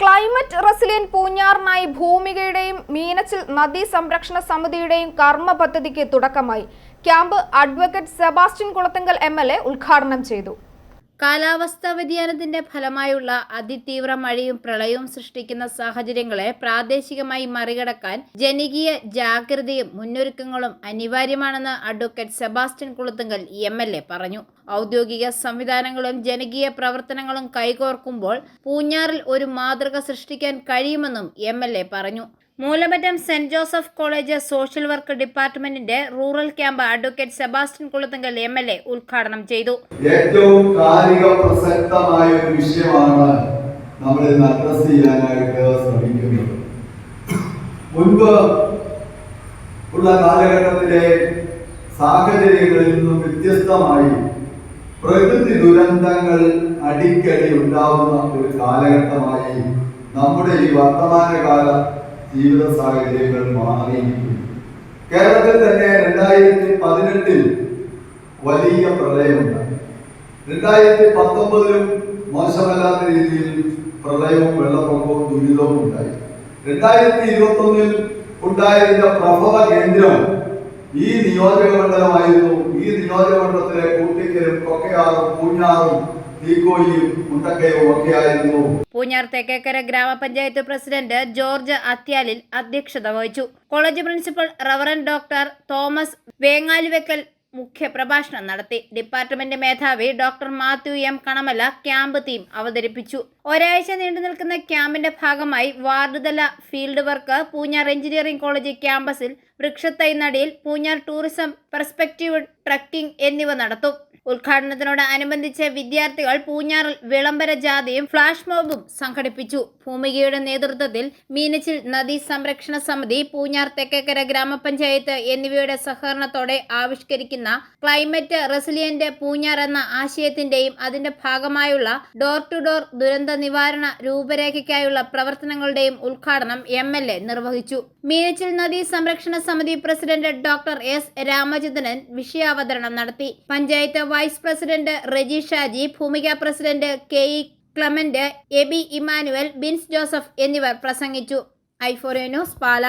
Climate resilient പൂഞ്ഞാറിനായി ഭൂമികയുടെയും മീനച്ചിൽ നദീ സംരക്ഷണ സമിതിയുടെയും കർമ്മ പദ്ധതിക്ക് തുടക്കമായി. Camp advocate Sebastian Kulathunkal M ഉദ്ഘാടനം ചെയ്തു. കാലാവസ്ഥാ വ്യതിയാനത്തിന്റെ ഫലമായുള്ള അതിതീവ്ര മഴയും പ്രളയവും സൃഷ്ടിക്കുന്ന സാഹചര്യങ്ങളെ പ്രാദേശികമായി മറികടക്കാൻ ജനകീയ ജാഗ്രതയും മുന്നൊരുക്കങ്ങളും അനിവാര്യമാണെന്ന് advocate Sebastian Kulathunkal M L A പറഞ്ഞു. ഔദ്യോഗിക സംവിധാനങ്ങളും ജനകീയ പ്രവർത്തനങ്ങളും കൈകോർക്കുമ്പോൾ പൂഞ്ഞാറിൽ ഒരു മാതൃക സൃഷ്ടിക്കാൻ കഴിയുമെന്നും എം എൽ എ പറഞ്ഞു. Moolamattom Saint Joseph college social work ഡിപ്പാർട്ട്മെന്റിന്റെ rural camp advocate Sebastian Kulathunkal M L A ഉദ്ഘാടനം ചെയ്തു. ഏറ്റവും കാലിക പ്രസക്തമായ ഒരു വിഷയമാണ് നമ്മൾ ഇന്ന് അഡ്രസ് ചെയ്യാനായിട്ട് ശ്രമിക്കുന്നത്. മുൻപ് ഉള്ള കാലഘട്ടത്തിലെ സാഹചര്യങ്ങളിൽ നിന്നും വ്യത്യസ്തമായി പ്രകൃതി ദുരന്തങ്ങൾ അടിക്കടി ഉണ്ടാവുന്ന ഒരു കാലഘട്ടമായി നമ്മുടെ ഈ വർത്തമാനകാല ജീവിത സാഹചര്യങ്ങൾ മാറിയിരിക്കുന്നു. കേരളത്തിൽ തന്നെ രണ്ടായിരത്തി പതിനെട്ടിൽ വലിയ പ്രളയമുണ്ടായി. രണ്ടായിരത്തി പത്തൊമ്പതിലും മോശമല്ലാത്ത രീതിയിൽ പ്രളയവും വെള്ളപ്പൊക്കവും ദുരിതവും ഉണ്ടായി. രണ്ടായിരത്തി ഇരുപത്തി ഒന്നിൽ ഉണ്ടായിരുന്ന പ്രഭവ കേന്ദ്രം ഈ നിയോജക മണ്ഡലമായിരുന്നു ഈ നിയോജക മണ്ഡലത്തിലെ കൂട്ടിക്കലും കൊക്കയാറും പൂഞ്ഞാറും ഒക്കെ പൂഞ്ഞാർ തെക്കേക്കര ഗ്രാമപഞ്ചായത്ത് പ്രസിഡന്റ് ജോർജ് അത്യാലിൽ അധ്യക്ഷത വഹിച്ചു. College principal reverend doctor Thomas Vengaluvekkal മുഖ്യ പ്രഭാഷണം നടത്തി. ഡിപ്പാർട്ട്മെന്റ് മേധാവി doctor Mathew M Kanamala camp theme അവതരിപ്പിച്ചു. ഒരാഴ്ച നീണ്ടു നിൽക്കുന്ന ക്യാമ്പിന്റെ ഭാഗമായി വാർഡുതല field work Poonjar engineering college ക്യാമ്പസിൽ വൃക്ഷത്തൈ നടിയിൽ പൂഞ്ഞാർ ടൂറിസം പെർസ്പെക്റ്റീവ് ട്രക്കിംഗ് എന്നിവ നടത്തും. ഉദ്ഘാടനത്തിനോട് അനുബന്ധിച്ച് വിദ്യാർത്ഥികൾ പൂഞ്ഞാറിൽ വിളംബര ജാഥയും ഫ്ലാഷ് മോബും സംഘടിപ്പിച്ചു. ഭൂമികയുടെ നേതൃത്വത്തിൽ മീനച്ചിൽ നദീ സംരക്ഷണ സമിതി പൂഞ്ഞാർ തെക്കേക്കര ഗ്രാമപഞ്ചായത്ത് എന്നിവയുടെ സഹകരണത്തോടെ ആവിഷ്കരിക്കുന്ന ക്ലൈമറ്റ് റെസിലിയന്റ് പൂഞ്ഞാർ എന്ന ആശയത്തിന്റെയും അതിന്റെ ഭാഗമായുള്ള ഡോർ ടു ഡോർ ദുരന്ത നിവാരണ രൂപരേഖയ്ക്കായുള്ള പ്രവർത്തനങ്ങളുടെയും ഉദ്ഘാടനം എം എൽ എ നിർവഹിച്ചു. മീനച്ചിൽ നദീ സംരക്ഷണ സമിതി പ്രസിഡന്റ് ഡോക്ടർ എസ് രാമചന്ദ്രൻ ബോധാവതരണം നടത്തി. Panchayat vice president Reji Shaji Bhoomika president K E Clement A B Emmanuel Bins Joseph എന്നിവർ പ്രസംഗിച്ചു. ഐഫോറിയ ന്യൂസ് പാല.